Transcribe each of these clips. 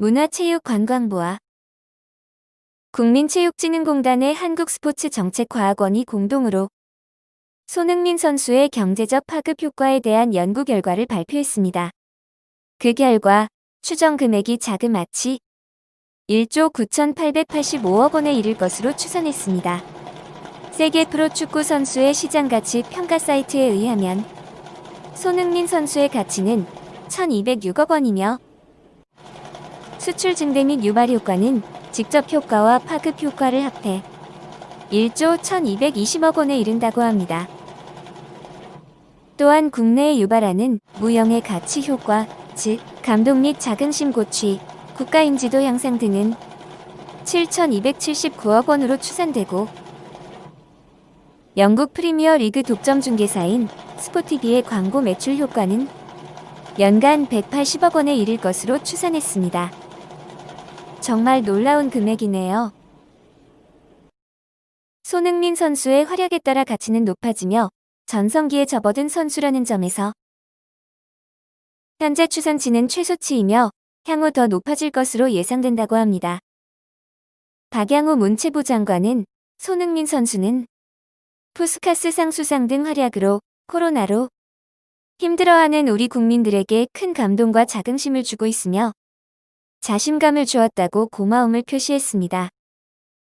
문화체육관광부와 국민체육진흥공단의 한국스포츠정책과학원이 공동으로 손흥민 선수의 경제적 파급 효과에 대한 연구 결과를 발표했습니다. 그 결과 추정 금액이 자그마치 1조 9,885억 원에 이를 것으로 추산했습니다. 세계 프로축구 선수의 시장 가치 평가 사이트에 의하면 손흥민 선수의 가치는 1,206억 원이며 수출 증대 및 유발 효과는 직접 효과와 파급 효과를 합해 1조 1,220억 원에 이른다고 합니다. 또한 국내에 유발하는 무형의 가치 효과, 즉 감동 및 자긍심 고취, 국가 인지도 향상 등은 7,279억 원으로 추산되고 영국 프리미어 리그 독점 중개사인 스포티비의 광고 매출 효과는 연간 180억 원에 이를 것으로 추산했습니다. 정말 놀라운 금액이네요. 손흥민 선수의 활약에 따라 가치는 높아지며 전성기에 접어든 선수라는 점에서 현재 추산치는 최소치이며 향후 더 높아질 것으로 예상된다고 합니다. 박양호 문체부 장관은 손흥민 선수는 푸스카스 상 수상 등 활약으로 코로나로 힘들어하는 우리 국민들에게 큰 감동과 자긍심을 주고 있으며 자신감을 주었다고 고마움을 표시했습니다.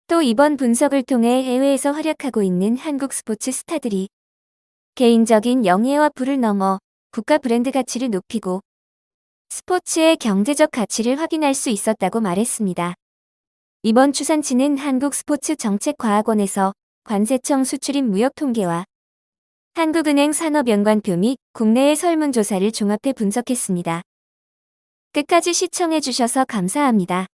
또 이번 분석을 통해 해외에서 활약하고 있는 한국 스포츠 스타들이 개인적인 영예와 부를 넘어 국가 브랜드 가치를 높이고 스포츠의 경제적 가치를 확인할 수 있었다고 말했습니다. 이번 추산치는 한국 스포츠 정책과학원에서 관세청 수출입 무역 통계와 한국은행 산업연관표 및 국내의 설문조사를 종합해 분석했습니다. 끝까지 시청해주셔서 감사합니다.